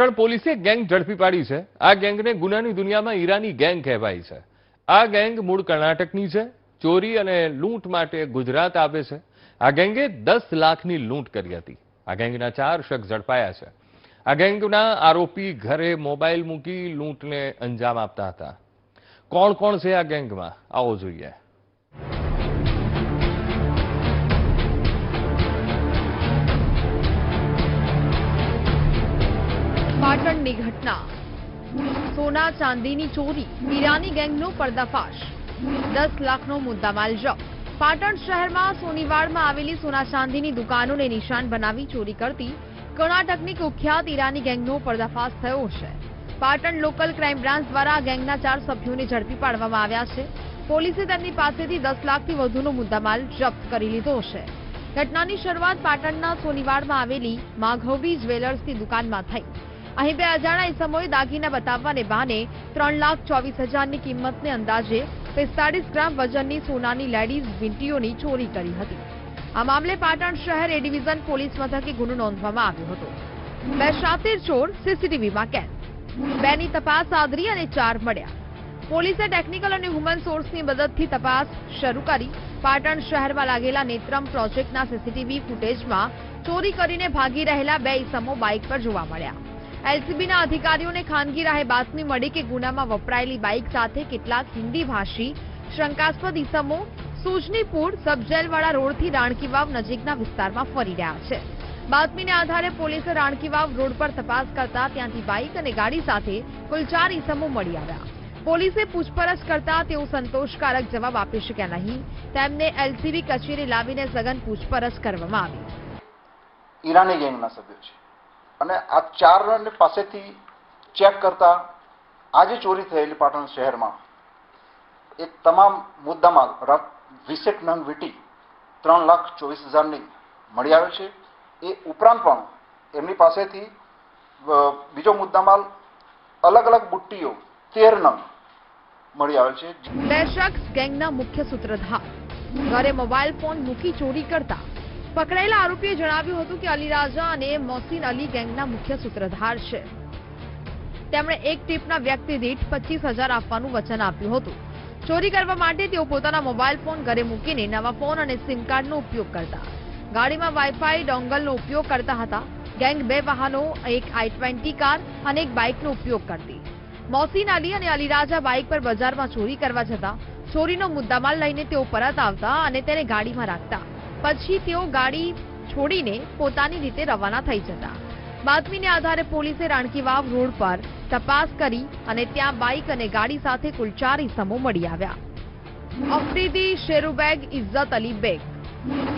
પાટણ પોલીસે ગેંગ ઝડપી પાડી છે. આ ગેંગને ગુનાની દુનિયામાં ઈરાની ગેંગ કહેવાય છે. આ ગેંગ મૂળ કર્ણાટકની છે. ચોરી અને લૂંટ માટે ગુજરાત આવે છે. આ ગેંગે દસ લાખની લૂંટ કરી હતી. આ ગેંગના ચાર શખ્સ ઝડપાયા છે. આ ગેંગના આરોપી ઘરે મોબાઈલ મૂકી લૂંટને અંજામ આપતા હતા. કોણ કોણ છે આ ગેંગમાં? આવો જોઈએ. ઘટના. સોના ચાંદીની ચોરી, ઈરાની ગેંગનો પર્દાફાશ. દસ લાખનો મુદ્દામાલ જપ્ત. પાટણ શહેરમાં સોનીવાડમાં આવેલી સોના ચાંદીની દુકાનોને નિશાન બનાવી ચોરી કરતી કર્ણાટકની કુખ્યાત ઈરાની ગેંગનો પર્દાફાશ થયો છે. પાટણ લોકલ ક્રાઇમ બ્રાન્ચ દ્વારા ગેંગના ચાર સભ્યોને ઝડપી પાડવામાં આવ્યા છે. પોલીસે તેમની પાસેથી દસ લાખથી વધુનો મુદ્દામાલ જપ્ત કરી લીધો છે. ઘટનાની શરૂઆત પાટણના સોનીવાડમાં આવેલી માઘવી જ્વેલર્સની દુકાનમાં થઈ. અહીં બે અજાણા ઇસમોએ દાગીના બતાવવાને બહાને ત્રણ લાખ ચોવીસ હજારની કિંમતને અંદાજે પિસ્તાળીસ ગ્રામ વજનની સોનાની લેડીઝ વીંટીઓની ચોરી કરી હતી. આ મામલે પાટણ શહેર એ ડિવિઝન પોલીસ મથકે ગુનો નોંધવામાં આવ્યો હતો. બે શાતીર ચોર સીસીટીવીમાં કેદ. બેની તપાસ આદરી અને ચાર મળ્યા. પોલીસે ટેકનિકલ અને હ્યુમન સોર્સની મદદથી તપાસ શરૂ કરી પાટણ શહેરમાં લાગેલા નેત્રમ પ્રોજેક્ટના સીસીટીવી ફૂટેજમાં ચોરી કરીને ભાગી રહેલા બે ઇસમો બાઇક પર જોવા મળ્યા. એલસીબીના અધિકારીઓને ખાનગી રાહે બાતમી મળી કે ગુનામાં વપરાયેલી બાઇક સાથે કેટલાક હિન્દી ભાષી, શંકાસ્પદ ઇસમો સુજનીપુર સબજેલવાળા રોડથી રાણકીવાવ નજીકના વિસ્તારમાં ફરી રહ્યા છે. બાતમીને આધારે પોલીસે રાણકીવાવ રોડ પર તપાસ કરતા ત્યાંથી બાઇક અને ગાડી સાથે કુલ ચાર ઇસમો મળી આવ્યા. પોલીસે પૂછપરછ કરતા તેઓ સંતોષકારક જવાબ આપી શક્યા નહીં. તેમને એલસીબી કચેરી લાવીને સઘન પૂછપરછ કરવામાં આવી. ઈરાની ગેંગના સભ્યો છે. અને આ ચાર પાસેથી ચેક કરતા આજે ચોરી થયેલી પાટણ શહેરમાં એક તમામ મુદ્દામાં વીસેક નંગ વીટી, ત્રણ લાખ ચોવીસ હજારની મળી આવે છે. એ ઉપરાંત પણ એમની પાસેથી બીજો મુદ્દામાલ અલગ અલગ બુટ્ટીઓ, તેર નંગ મળી આવે છે. બે શખ્સ ગેંગના મુખ્ય સૂત્રધાર. ઘરે મોબાઈલ ફોન મૂકી ચોરી કરતા પકડાયેલા આરોપીએ જણાવ્યું હતું કે અલી રાજા અને મોસીન અલી ગેંગના મુખ્ય સૂત્રધાર છે. તેમણે એક ટીપના વ્યક્તિ દીઠ પચીસ હજાર આપવાનું વચન આપ્યું હતું. ચોરી કરવા માટે તેઓ પોતાના મોબાઈલ ફોન ઘરે મૂકીને નવા ફોન અને સિમ કાર્ડનો ઉપયોગ કરતા. ગાડીમાં વાઈફાઈ ડોંગલનો ઉપયોગ કરતા હતા. ગેંગ બે વાહનો, એક આઈ ટ્વેન્ટી કાર અને એક બાઇકનો ઉપયોગ કરતી. મોસીન અલી અને અલીરાજા બાઇક પર બજારમાં ચોરી કરવા જતા. ચોરીનો મુદ્દામાલ લઈને તેઓ પરત આવતા અને તેને ગાડીમાં રાખતા. પછી તેઓ ગાડી છોડીને પોતાની રીતે રવાના થઈ જતા. બાતમીને આધારે પોલીસે રાણકીવાવ રોડ પર તપાસ કરી અને ત્યાં બાઇક અને ગાડી સાથે કુલ ચાર ઇસમો મળી આવ્યા. અફરીદી, શેરુબેગ ઇઝ્ઝત અલી બેગ,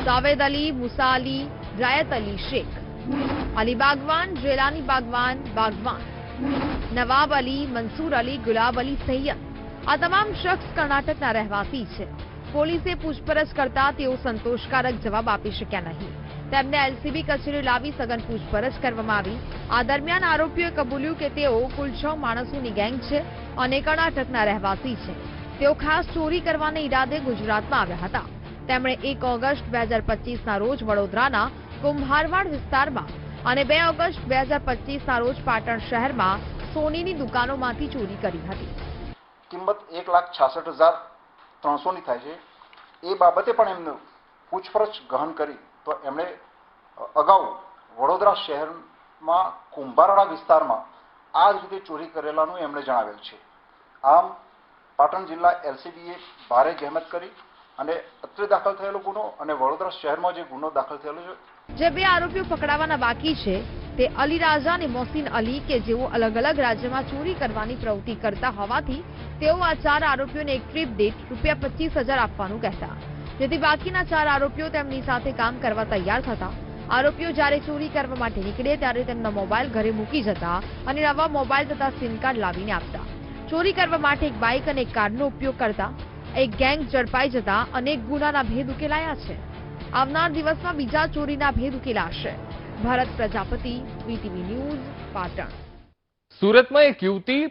સાવેદ અલી, મુસા અલી રાયત અલી શેખ, અલી બાગવાન, જેલાની બાગવાન બાગવાન, નવાબ અલી, મંસૂર અલી, ગુલાબ અલી સૈયદ આ તમામ શખ્સ કર્ણાટકના રહેવાસી છે. પોલીસે પૂછપરછ કરતા તેઓ સંતોષકારક જવાબ આપી શક્યા નહીં. તેમને એલસીબી કચેરી લાવી સઘન પૂછપરછ કરવામાં આવી. આ દરમિયાન આરોપીઓએ કબૂલ્યું કે તેઓ કુલ છ માણસોની ગેંગ છે અને કર્ણાટકના રહેવાસી છે. તેઓ ખાસ ચોરી કરવાના ઈરાદે ગુજરાતમાં આવ્યા હતા. તેમણે એક ઓગસ્ટ બે હજાર પચીસના રોજ વડોદરાના કુંભારવાડ વિસ્તારમાં અને બે ઓગસ્ટ બે હજાર પચીસના રોજ પાટણ શહેરમાં સોનીની દુકાનોમાંથી ચોરી કરી હતી. કિંમત એક લાખ છાસઠ હજાર ત્રણસોની થાય છે. એ બાબતે પણ એમને પૂછપરછ ગહન કરી તો એમણે અગાઉ વડોદરા શહેરમાં કુંભારાળા વિસ્તારમાં આ જ રીતે ચોરી કરેલાનું એમણે જણાવેલ છે. આમ, પાટણ જિલ્લા એલસીબીએ ભારે જહેમત કરી અને અત્રે દાખલ થયેલો ગુનો અને વડોદરા શહેરમાં જે ગુનો દાખલ થયેલો છે જે બે આરોપીઓ પકડાવાના બાકી છે તે અલી રાજા અને મોસીન અલી કે જેઓ અલગ અલગ રાજ્યમાં ચોરી કરવાની પ્રવૃત્તિ કરતા હોવાથી તેઓ આ ચાર આરોપીઓને એક ટ્રીપ દીઠ રૂપિયા પચીસ આપવાનું કહેતા. જેથી બાકીના ચાર આરોપીઓ તેમની સાથે કામ કરવા તૈયાર થતા. આરોપીઓ જ્યારે ચોરી કરવા માટે નીકળે ત્યારે તેમના મોબાઈલ ઘરે મૂકી જતા અને નવા મોબાઈલ તથા સિમ કાર્ડ લાવીને આપતા. ચોરી કરવા માટે એક બાઇક અને એક કારનો ઉપયોગ કરતા. એક ગેંગ ઝડપાઈ જતા અનેક ગુનાના ભેદ ઉકેલાયા છે. આવનાર દિવસમાં બીજા ચોરીના ભેદ ઉકેલાશે. Bharat Prajapati VTV news Patan. સુરતમાં એક યુવતી